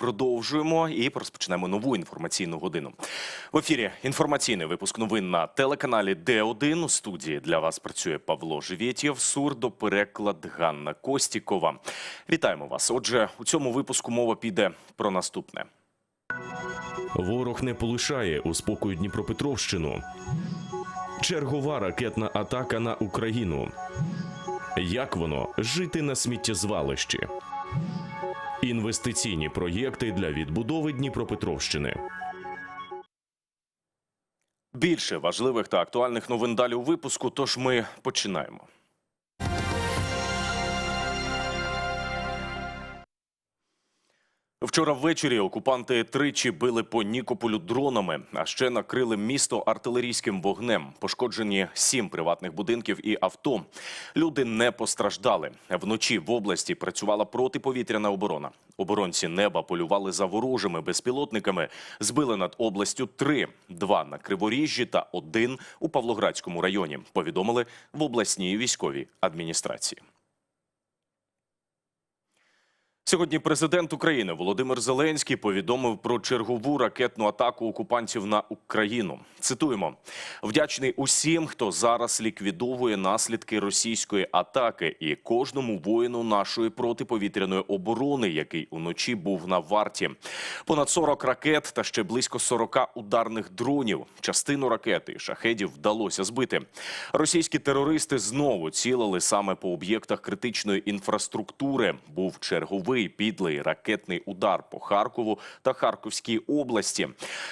продовжуємо і розпочнемо нову інформаційну годину. В ефірі інформаційний випуск новин на телеканалі Д1. У студії для вас працює Павло Живєтєв, сурдопереклад Ганна Костікова. Вітаємо вас. Отже, у цьому випуску мова піде про наступне. Ворог не полишає у спокою Дніпропетровщину. Чергова ракетна атака на Україну. Як воно жити на сміттєзвалищі? Інвестиційні проєкти для відбудови Дніпропетровщини. Більше важливих та актуальних новин далі у випуску. Тож ми починаємо. Вчора ввечері окупанти тричі били по Нікополю дронами, а ще накрили місто артилерійським вогнем. Пошкоджені сім приватних будинків і авто. Люди не постраждали. Вночі в області працювала протиповітряна оборона. Оборонці неба полювали за ворожими безпілотниками. Збили над областю три: два на Криворіжжі та один у Павлоградському районі. Повідомили в обласній військовій адміністрації. Сьогодні президент України Володимир Зеленський повідомив про чергову ракетну атаку окупантів на Україну. Цитуємо: вдячний усім, хто зараз ліквідовує наслідки російської атаки, і кожному воїну нашої протиповітряної оборони, який уночі був на варті. Понад 40 ракет та ще близько 40 ударних дронів. Частину ракети шахедів вдалося збити. Російські терористи знову цілили саме по об'єктах критичної інфраструктури. Був черговий підлий ракетний удар по Харкову та Харківській області.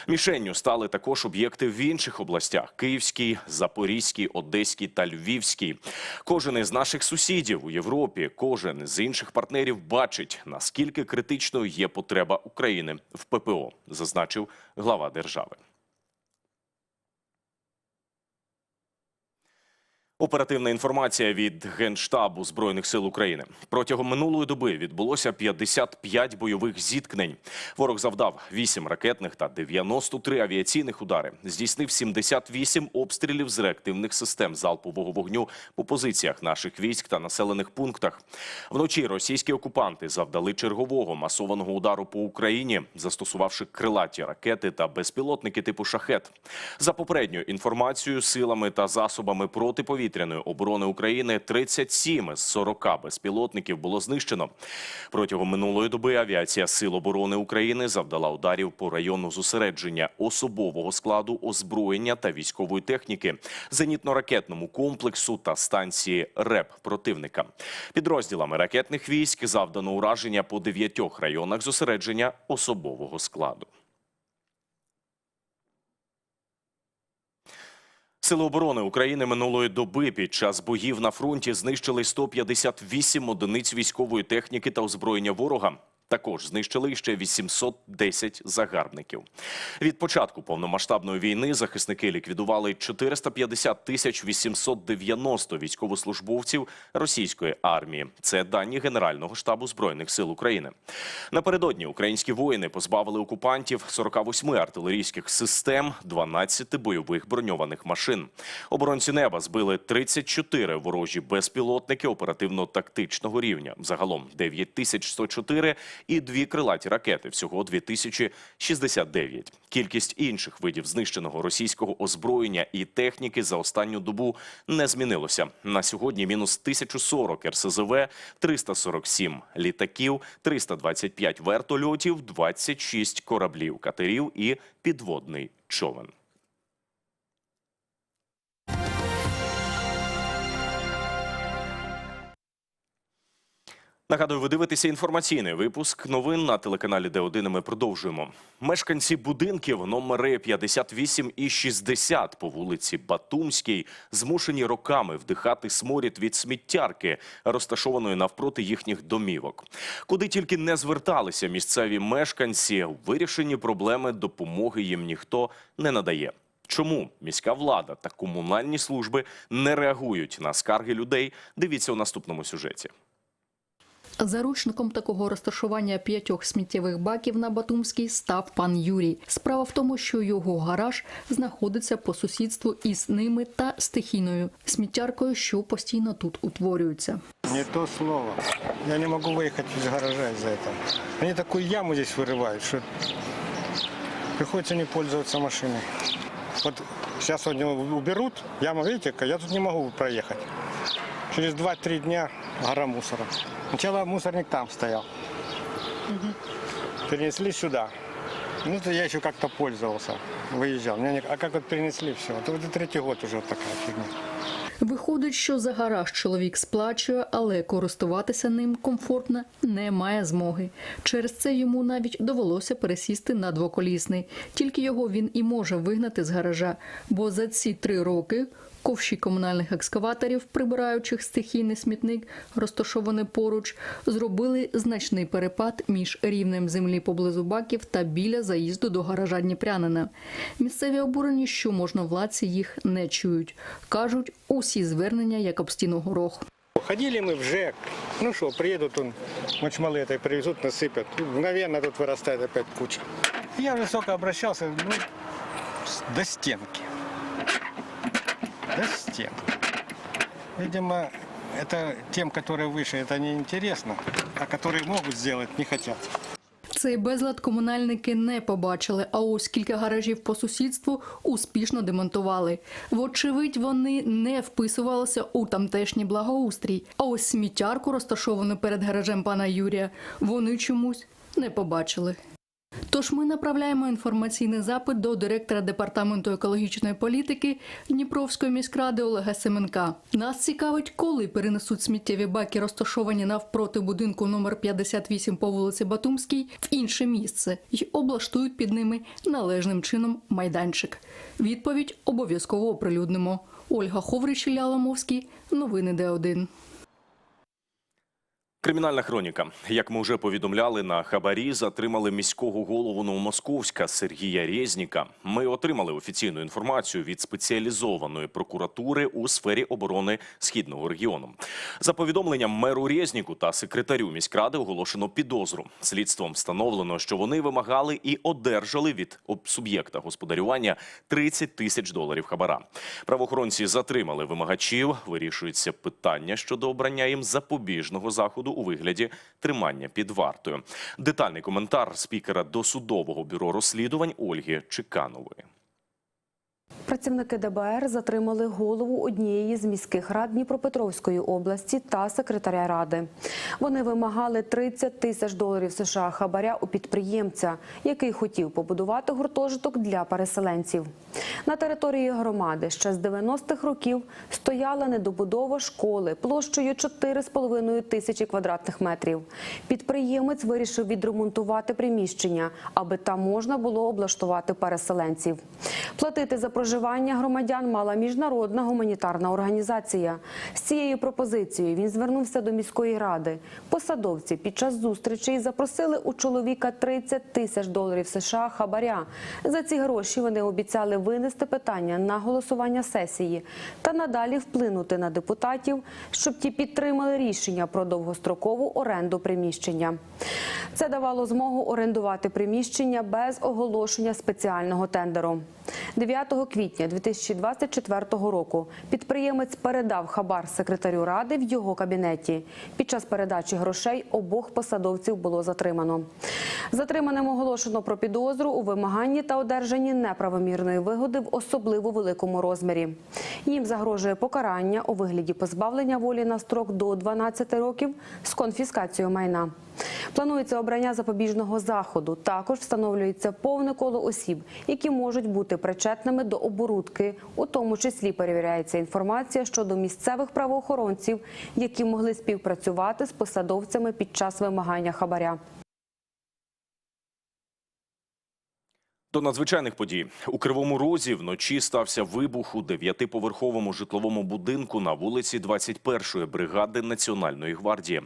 Мішенню стали також об'єкти в інших областях: Київській, Запорізькій, Одеській та Львівській. Кожен із наших сусідів у Європі, кожен з інших партнерів бачить наскільки критичною є потреба України в ППО, зазначив глава держави. Оперативна інформація від Генштабу Збройних сил України. Протягом минулої доби відбулося 55 бойових зіткнень. Ворог завдав 8 ракетних та 93 авіаційних удари. Здійснив 78 обстрілів з реактивних систем залпового вогню по позиціях наших військ та населених пунктах. Вночі російські окупанти завдали чергового масованого удару по Україні, застосувавши крилаті ракети та безпілотники типу шахет. За попередньою інформацією, силами та засобами протиповітряної оборони України 37 з 40 безпілотників було знищено. Протягом минулої доби авіація Сил оборони України завдала ударів по району зосередження особового складу, озброєння та військової техніки, зенітно-ракетному комплексу та станції РЕП противника. Підрозділами ракетних військ завдано ураження по дев'ятьох районах зосередження особового складу. Сили оборони України минулої доби під час боїв на фронті знищили 158 одиниць військової техніки та озброєння ворога. Також знищили ще 810 загарбників. Від початку повномасштабної війни захисники ліквідували 450 тисяч 890 військовослужбовців російської армії. Це дані Генерального штабу збройних сил України. Напередодні українські воїни позбавили окупантів 48 артилерійських систем, 12 бойових броньованих машин. Оборонці неба збили 34 ворожі безпілотники оперативно-тактичного рівня. Загалом 9104 і дві крилаті ракети. Всього 2069. Кількість інших видів знищеного російського озброєння і техніки за останню добу не змінилося. На сьогодні мінус 1040 РСЗВ, 347 літаків, 325 вертольотів, 26 кораблів, катерів і підводний човен. Нагадую, ви дивитеся інформаційний випуск новин на телеканалі Д1. Ми продовжуємо. Мешканці будинків номери 58 і 60 по вулиці Батумській змушені роками вдихати сморід від сміттярки, розташованої навпроти їхніх домівок. Куди тільки не зверталися місцеві мешканці, у вирішенні проблеми допомоги їм ніхто не надає. Чому міська влада та комунальні служби не реагують на скарги людей? Дивіться у наступному сюжеті. Заручником такого розташування п'ятьох сміттєвих баків на Батумській став пан Юрій. Справа в тому, що його гараж знаходиться по сусідству із ними та стихійною сміттяркою, що постійно тут утворюються. Не то слово. Я не могу выехать из гаража из-за этого. Они такую яму здесь вырывают, что приходится не пользоваться машиной. Вот сейчас вот уберут, яма, видите, какая? я тут не могу проехать. Через 2-3 дня гора мусора. Сначала мусорник там стоял. Перенесли сюда. Ну, то я еще как-то пользовался. Меня не- А как вот перенесли все? Это вот третий год уже вот такая. Виходить, що за гараж чоловік сплачує, але користуватися ним комфортно не має змоги. Через це йому навіть довелося пересісти на двоколісний. Тільки його він і може вигнати з гаража. Бо за ці три роки ковші комунальних екскаваторів, прибираючих стихійний смітник, розташований поруч, зробили значний перепад між рівнем землі поблизу баків та біля заїзду до гаража Дніпрянина. Місцеві обурені, що можновладці їх не чують. Кажуть, усі звернення як об стіну горох. Ходили мы в ЖЭК. Ну что, приедут он, мочмалы это привезут, насыпят. И Мгновенно тут вырастает опять куча. Я уже столько обращался, ну, с- до стенки. До стенки. Видимо, это тем, которые выше, это не интересно, а которые могут сделать, не хотят. Цей безлад комунальники не побачили, а ось кілька гаражів по сусідству успішно демонтували. Вочевидь, вони не вписувалися у тамтешній благоустрій. А ось сміттярку, розташовану перед гаражем пана Юрія, вони чомусь не побачили. Тож ми направляємо інформаційний запит до директора департаменту екологічної політики Дніпровської міськради Олега Семенка. Нас цікавить, коли перенесуть сміттєві баки, розташовані навпроти будинку номер 58 по вулиці Батумській, в інше місце і облаштують під ними належним чином майданчик. Відповідь обов'язково оприлюднимо. Ольга Ховрич, Ілля Ламовський. Новини Д1. Кримінальна хроніка. Як ми вже повідомляли, на хабарі затримали міського голову Новомосковська Сергія Резніка. Ми отримали офіційну інформацію від спеціалізованої прокуратури у сфері оборони східного регіону. За повідомленням меру Резніку та секретарю міськради оголошено підозру. Слідством встановлено, що вони вимагали і одержали від суб'єкта господарювання 30 тисяч доларів хабара. Правоохоронці затримали вимагачів. Вирішується питання щодо обрання їм запобіжного заходу у вигляді тримання під вартою. Детальний коментар спікера досудового бюро розслідувань Ольги Чеканової. Працівники ДБР затримали голову однієї з міських рад Дніпропетровської області та секретаря ради. Вони вимагали 30 тисяч доларів США хабаря у підприємця, який хотів побудувати гуртожиток для переселенців. На території громади ще з 90-х років стояла недобудова школи площею 4,5 тисячі квадратних метрів. Підприємець вирішив відремонтувати приміщення, аби там можна було облаштувати переселенців. Платити за проживання громадян мала міжнародна гуманітарна організація. З цією пропозицією він звернувся до міської ради. Посадовці під час зустрічей запросили у чоловіка 30 тисяч доларів США хабаря. За ці гроші вони обіцяли винести питання на голосування сесії та надалі вплинути на депутатів, щоб ті підтримали рішення про довгострокову оренду приміщення. Це давало змогу орендувати приміщення без оголошення спеціального тендеру. 9 квітня 2024 року підприємець передав хабар секретарю ради в його кабінеті. Під час передачі грошей обох посадовців було затримано. Затриманим оголошено про підозру у вимаганні та одержанні неправомірної вигоди в особливо великому розмірі. Їм загрожує покарання у вигляді позбавлення волі на строк до 12 років з конфіскацією майна. Планується обрання запобіжного заходу. Також встановлюється повне коло осіб, які можуть бути причетними до оборудки. У тому числі перевіряється інформація щодо місцевих правоохоронців, які могли співпрацювати з посадовцями під час вимагання хабаря. До надзвичайних подій у Кривому Розі вночі стався вибух у дев'ятиповерховому житловому будинку на вулиці 21-ї бригади Національної гвардії.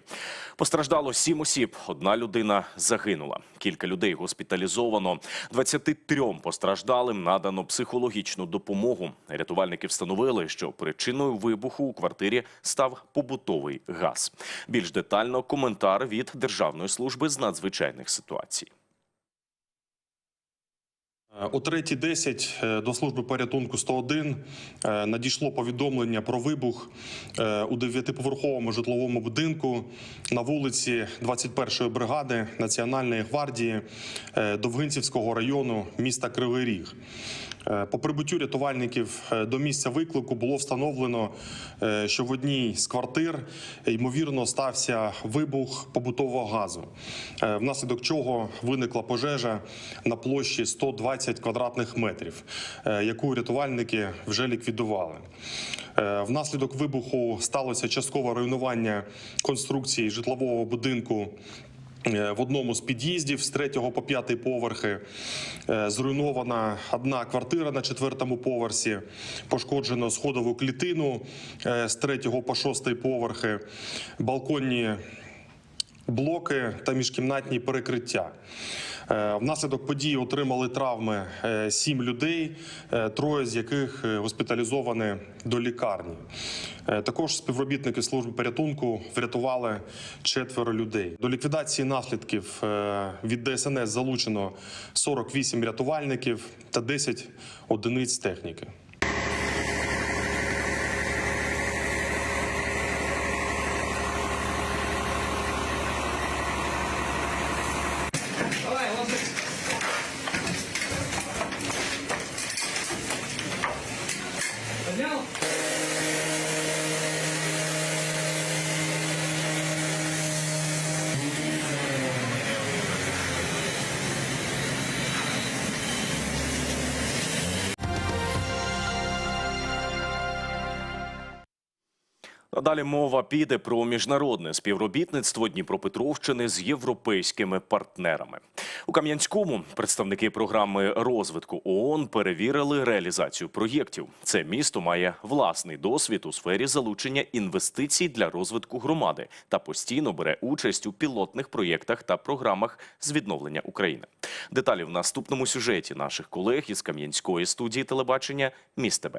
Постраждало сім осіб. Одна людина загинула. Кілька людей госпіталізовано. 23 постраждалим надано психологічну допомогу. Рятувальники встановили, що причиною вибуху у квартирі став побутовий газ. Більш детально коментар від Державної служби з надзвичайних ситуацій. О 3.10 е, до служби порятунку 101 е, надійшло повідомлення про вибух е, у дев'ятиповерховому житловому будинку на вулиці 21-ї бригади Національної гвардії е, Довгинцівського району міста Кривий Ріг. Е, По прибуттю рятувальників е, до місця виклику було встановлено, е, що в одній з квартир е, ймовірно стався вибух побутового газу, е, внаслідок чого виникла пожежа на площі 120 квадратних метрів, е, яку рятувальники вже ліквідували. Е, Внаслідок вибуху сталося часткове руйнування конструкції житлового будинку Е, в одному з під'їздів з третього по п'ятий поверхи зруйнована одна квартира на четвертому поверсі, пошкоджено сходову клітину з третього по шостий поверхи, балконні блоки та міжкімнатні перекриття. Е, Внаслідок події отримали травми е, сім людей, е, троє з яких госпіталізовані до лікарні. Також співробітники служби порятунку врятували четверо людей. До ліквідації наслідків від ДСНС залучено 48 рятувальників та 10 одиниць техніки. Далі мова піде про міжнародне співробітництво Дніпропетровщини з європейськими партнерами. У Кам'янському представники програми розвитку ООН перевірили реалізацію проєктів. Це місто має власний досвід у сфері залучення інвестицій для розвитку громади та постійно бере участь у пілотних проєктах та програмах з відновлення України. Деталі в наступному сюжеті наших колег із Кам'янської студії телебачення «Міст.ТБ».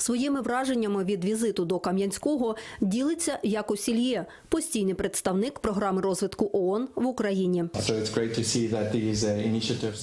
Своїми враженнями від візиту до Кам'янського ділиться Яко Сільє, постійний представник програми розвитку ООН в Україні. Uh,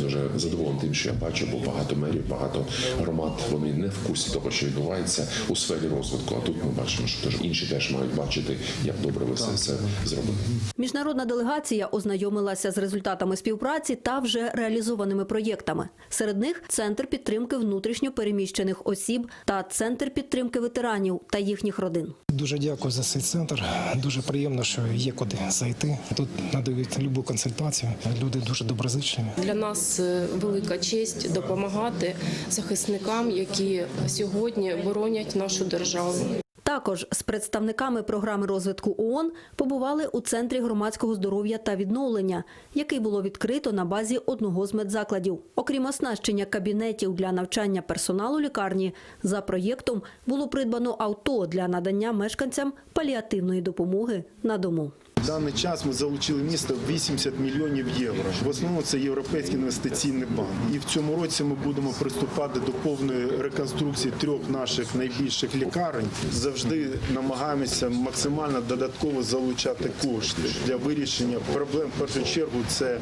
Дуже задоволений тим, що я бачу, бо багато мерів, багато громад вони не в курсі того, що відбувається у сфері розвитку. А тут ми бачимо, що теж інші теж мають бачити, як добре ви все це зробили. Міжнародна делегація ознайомилася з результатами співпраці та вже реалізованими проєктами. Серед них центр підтримки внутрішньо переміщених осіб та центр підтримки ветеранів та їхніх родин. Дуже дякую за цей центр. Дуже приємно, що є куди зайти. Тут надають любу консультацію. Люди дуже доброзичні. Для нас е, велика честь допомагати захисникам, які сьогодні боронять нашу державу. Також з представниками програми розвитку ООН побували у центрі громадського здоров'я та відновлення, який було відкрито на базі одного з медзакладів. Окрім оснащення кабінетів для навчання персоналу лікарні, за проєктом було придбано авто для надання мешканцям паліативної допомоги на дому. В даний час ми залучили місто 80 мільйонів євро. В основному це Європейський інвестиційний банк. І в цьому році ми будемо приступати до повної реконструкції трьох наших найбільших лікарень. Завжди намагаємося максимально додатково залучати кошти для вирішення проблем. В першу чергу це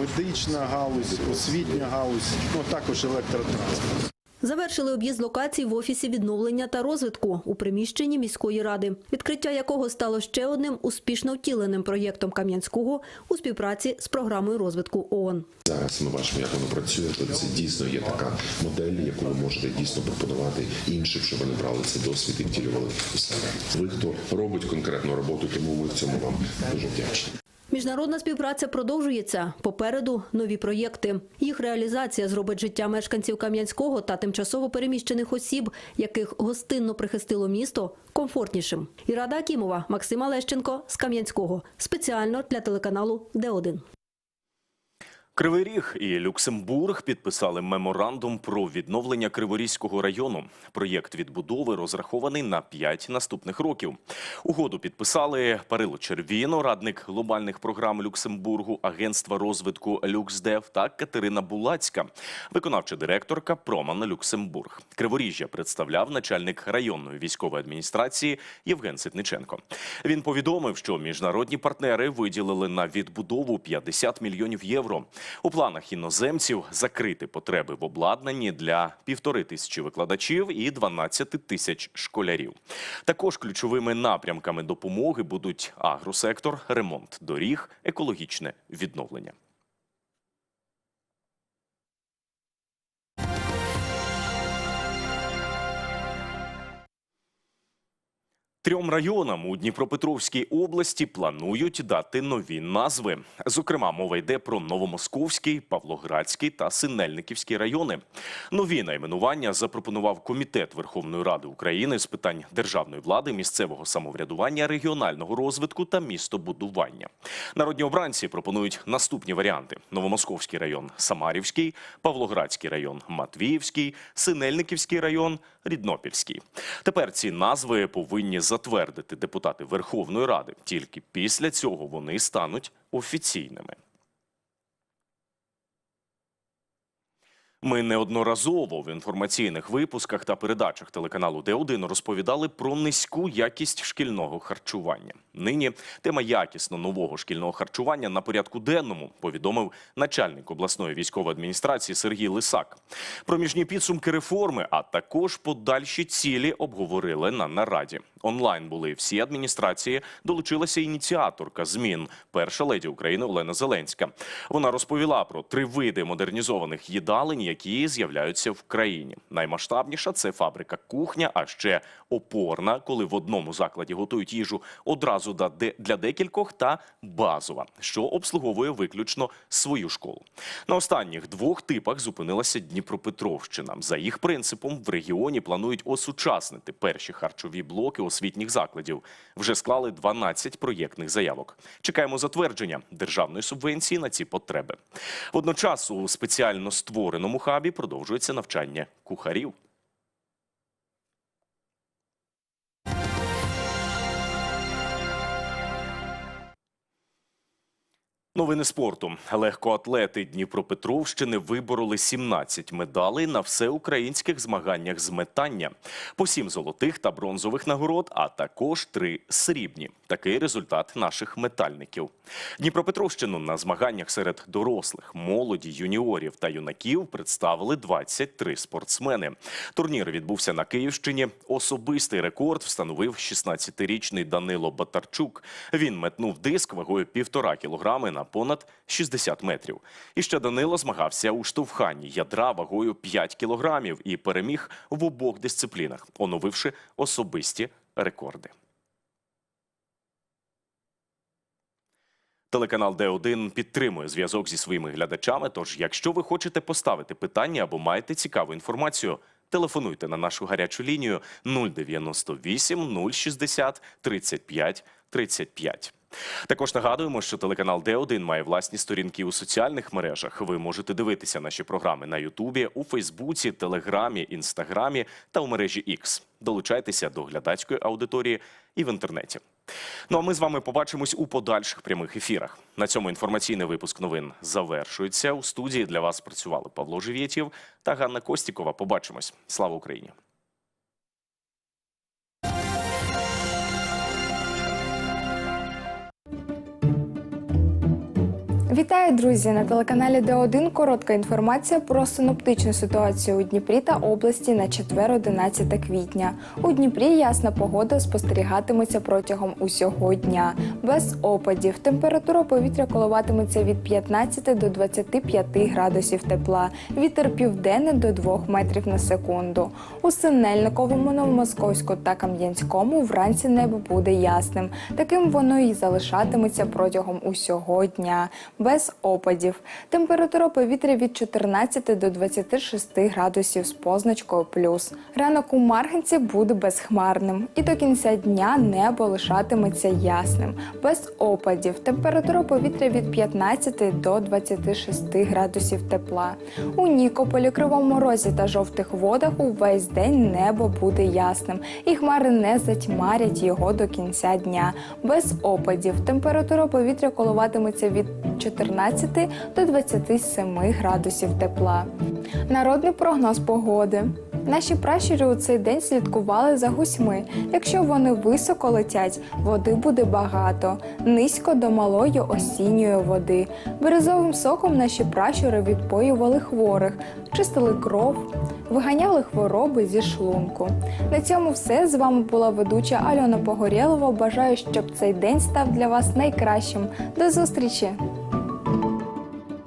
медична галузь, освітня галузь, ну а також електротранспорт. Завершили об'їзд локацій в офісі відновлення та розвитку у приміщенні міської ради, відкриття якого стало ще одним успішно втіленим проєктом Кам'янського у співпраці з програмою розвитку ООН. Зараз ми бачимо, як воно працює. То це дійсно є така модель, яку ви можете дійсно пропонувати іншим, щоб вони брали цей досвід і втілювали у себе. Ви хто робить конкретну роботу, тому ми в цьому вам дуже вдячні. Міжнародна співпраця продовжується. Попереду нові проєкти. Їх реалізація зробить життя мешканців Кам'янського та тимчасово переміщених осіб, яких гостинно прихистило місто, комфортнішим. Ірада Акімова, Максима Лещенко з Кам'янського. Спеціально для телеканалу Д1. Кривий Ріг і Люксембург підписали меморандум про відновлення Криворізького району. Проєкт відбудови розрахований на 5 наступних років. Угоду підписали Парило Червіно, радник глобальних програм Люксембургу, агентства розвитку Люксдев та Катерина Булацька, виконавча директорка Проман Люксембург. Криворіжжя представляв начальник районної військової адміністрації Євген Ситниченко. Він повідомив, що міжнародні партнери виділили на відбудову 50 мільйонів євро. У планах іноземців закрити потреби в обладнанні для півтори тисячі викладачів і 12 тисяч школярів. Також ключовими напрямками допомоги будуть агросектор, ремонт доріг, екологічне відновлення. Трьом районам у Дніпропетровській області планують дати нові назви. Зокрема, мова йде про Новомосковський, Павлоградський та Синельниківський райони. Нові найменування запропонував Комітет Верховної Ради України з питань державної влади, місцевого самоврядування, регіонального розвитку та містобудування. Народні обранці пропонують наступні варіанти: Новомосковський район Самарівський, Павлоградський район Матвіївський, Синельниківський район Ріднопільський. Тепер ці назви повинні затвердити депутати Верховної Ради. Тільки після цього вони стануть офіційними. Ми неодноразово в інформаційних випусках та передачах телеканалу Д1 розповідали про низьку якість шкільного харчування. Нині тема якісно нового шкільного харчування на порядку денному повідомив начальник обласної військової адміністрації Сергій Лисак. Проміжні підсумки реформи, а також подальші цілі обговорили на нараді. Онлайн були всі адміністрації. Долучилася ініціаторка змін, перша леді України Олена Зеленська. Вона розповіла про три види модернізованих їдалень, які з'являються в країні. Наймасштабніша це фабрика кухня, а ще опорна, коли в одному закладі готують їжу одразу для декількох, та базова, що обслуговує виключно свою школу. На останніх двох типах зупинилася Дніпропетровщина. За їх принципом в регіоні планують осучаснити перші харчові блоки освітніх закладів. Вже склали 12 проєктних заявок. Чекаємо затвердження державної субвенції на ці потреби. Водночас у спеціально створеному хабі продовжується навчання кухарів. Новини спорту. Легкоатлети Дніпропетровщини вибороли 17 медалей на всеукраїнських змаганнях з метання. По сім золотих та бронзових нагород, а також три срібні. Такий результат наших метальників. Дніпропетровщину на змаганнях серед дорослих, молоді, юніорів та юнаків представили 23 спортсмени. Турнір відбувся на Київщині. Особистий рекорд встановив 16-річний Данило Батарчук. Він метнув диск вагою півтора кілограми на понад 60 метрів. І ще Данило змагався у штовханні ядра вагою 5 кілограмів і переміг в обох дисциплінах, оновивши особисті рекорди. Телеканал Д1 підтримує зв'язок зі своїми глядачами. Тож, якщо ви хочете поставити питання або маєте цікаву інформацію, телефонуйте на нашу гарячу лінію 098 060 35 35. Також нагадуємо, що телеканал Д1 має власні сторінки у соціальних мережах. Ви можете дивитися наші програми на Ютубі, у Фейсбуці, Телеграмі, Інстаграмі та у мережі X. Долучайтеся до глядацької аудиторії і в інтернеті. Ну а ми з вами побачимось у подальших прямих ефірах. На цьому інформаційний випуск новин завершується. У студії для вас працювали Павло Живєтєв та Ганна Костікова. Побачимось. Слава Україні! Вітаю, друзі! На телеканалі Д1 коротка інформація про синоптичну ситуацію у Дніпрі та області на четвер 11 квітня. У Дніпрі ясна погода спостерігатиметься протягом усього дня. Без опадів. Температура повітря коливатиметься від 15 до 25 градусів тепла. Вітер південний до 2 метрів на секунду. У Синельниковому, Новомосковську та Кам'янському вранці небо буде ясним. Таким воно і залишатиметься протягом усього дня. Опадів. Температура повітря від 14 до 26 градусів з позначкою плюс. Ранок у Марганці буде безхмарним, і до кінця дня небо лишатиметься ясним, без опадів. Температура повітря від 15 до 26 градусів тепла. У Нікополі, Кривому Розі та жовтих водах увесь день небо буде ясним, і хмари не затьмарять його до кінця дня. Без опадів. Температура повітря коливатиметься від 14 до 27 градусів тепла. Народний прогноз погоди. Наші пращури у цей день слідкували за гусьми. Якщо вони високо летять, води буде багато, низько до малої осінньої води. Березовим соком наші пращури відпоювали хворих, чистили кров, виганяли хвороби зі шлунку. На цьому все. З вами була ведуча Альона Погорєлова. Бажаю, щоб цей день став для вас найкращим. До зустрічі!